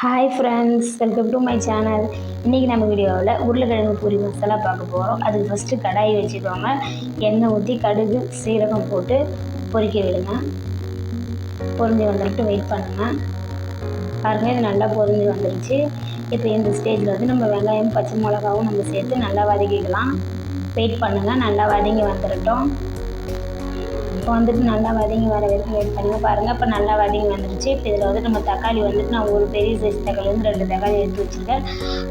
Hi friends welcome to my channel இன்றைக்கி நம்ம வீடியோவில் உருளைக்கிழங்கு பூரி மசாலா பார்க்க போகிறோம் அதுக்கு ஃபஸ்ட்டு கடாய் வச்சுக்கோங்க. எண்ணெய் ஊற்றி கடுகு சீரகம் போட்டு பொறிக்க விடுங்க. பொரிஞ்சு வந்துட்டு வெயிட் பண்ணுங்கள் பாருங்கள் இது நல்லா பொரிஞ்சு வந்துருச்சு. இப்போ இந்த ஸ்டேஜில் வந்து நம்ம வெங்காயம் பச்சை மிளகாவும் நம்ம சேர்த்து நல்லா வதக்கிக்கலாம். வெயிட் பண்ணுங்கள் நல்லா வதங்கி வந்துடட்டும் இப்போ வந்துட்டு நல்லா வதங்கி வர வரைக்கும் வெயிட் பண்ணுங்கள் பாருங்கள் இப்போ நல்லா வதங்கி வந்துருச்சு. இப்போ இதில் வந்து நம்ம தக்காளி வந்துட்டு நான் ஒரு பெரிய சைஸ் தக்காளி வந்து ரெண்டு தக்காளி எடுத்து வச்சுருக்கேன்.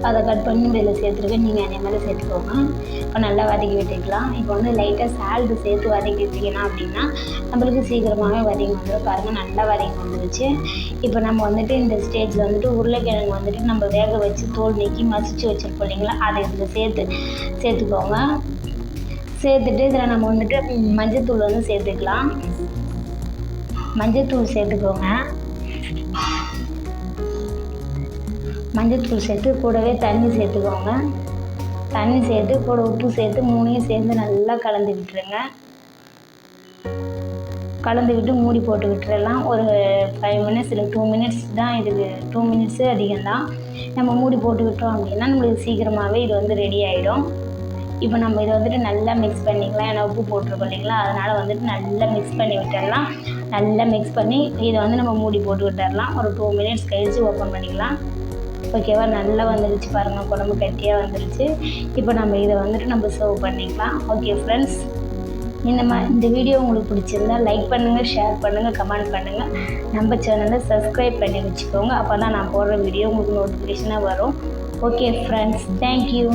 அதை கட் பண்ணி இதில் சேர்த்துருக்கேன். நீங்கள் அதே மாதிரி சேர்த்துக்கோங்க. இப்போ நல்லா வதக்கி விட்டுக்கலாம். இப்போ வந்து லைட்டாக சால்ட்டு சேர்த்து வதக்கி விட்டீங்கன்னா அப்படின்னா நம்மளுக்கு சீக்கிரமாகவே வதங்கி வந்துடும் பாருங்கள் நல்லா வதங்கி வந்துருச்சு. இப்போ நம்ம வந்துட்டு இந்த ஸ்டேஜில் வந்துட்டு உருளைக்கிழங்கு வந்துட்டு நம்ம வேக வச்சு தோல் நீக்கி மசிச்சு வச்சுருப்போம் இல்லைங்களா? அதை இதில் சேர்த்து சேர்த்துக்கோங்க. சேர்த்துட்டு இதில் நம்ம வந்துட்டு மஞ்சத்தூள் வந்து சேர்த்துக்கலாம். மஞ்சத்தூள் சேர்த்துக்கோங்க. மஞ்சத்தூள் சேர்த்து கூடவே தண்ணி சேர்த்துக்கோங்க. தண்ணி சேர்த்து கூட உப்பு சேர்த்து மூணையும் சேர்ந்து நல்லா கலந்து விட்டுருங்க. கலந்து விட்டு மூடி போட்டு விட்டுறலாம். ஒரு ஃபைவ் மினிட்ஸ் இல்லை டூ மினிட்ஸ் தான் இதுக்கு டூ மினிட்ஸு அதிகம்தான். நம்ம மூடி போட்டு விட்டோம் அப்படின்னா நம்மளுக்கு சீக்கிரமாகவே இது வந்து ரெடி ஆகிடும் இப்போ நம்ம இதை வந்துட்டு நல்லா மிக்ஸ் பண்ணிக்கலாம். ஏன்னா உப்பு போட்டிருக்கோம் இல்லைங்களா? அதனால் வந்துட்டு நல்லா மிக்ஸ் பண்ணி விட்டுடலாம் நல்லா மிக்ஸ் பண்ணி இதை வந்து நம்ம மூடி போட்டு விட்டுடலாம் ஒரு டூ மினிட்ஸ் கழித்து ஓப்பன் பண்ணிக்கலாம். ஓகேவா நல்லா வந்துருச்சு பாருங்கள் குழம்பு கட்டியாக வந்துருச்சு. இப்போ நம்ம இதை வந்துட்டு நம்ம சர்வ் பண்ணிக்கலாம். ஓகே ஃப்ரெண்ட்ஸ் இந்த மா இந்த வீடியோ உங்களுக்கு பிடிச்சிருந்தா லைக் பண்ணுங்கள் ஷேர் பண்ணுங்கள் கமெண்ட் பண்ணுங்கள் நம்ம சேனலை சப்ஸ்கிரைப் பண்ணி வச்சுக்கோங்க. அப்போ தான் நான் போடுற வீடியோ உங்களுக்கு நோட்டிஃபிகேஷனாக வரும். Okay friends thank you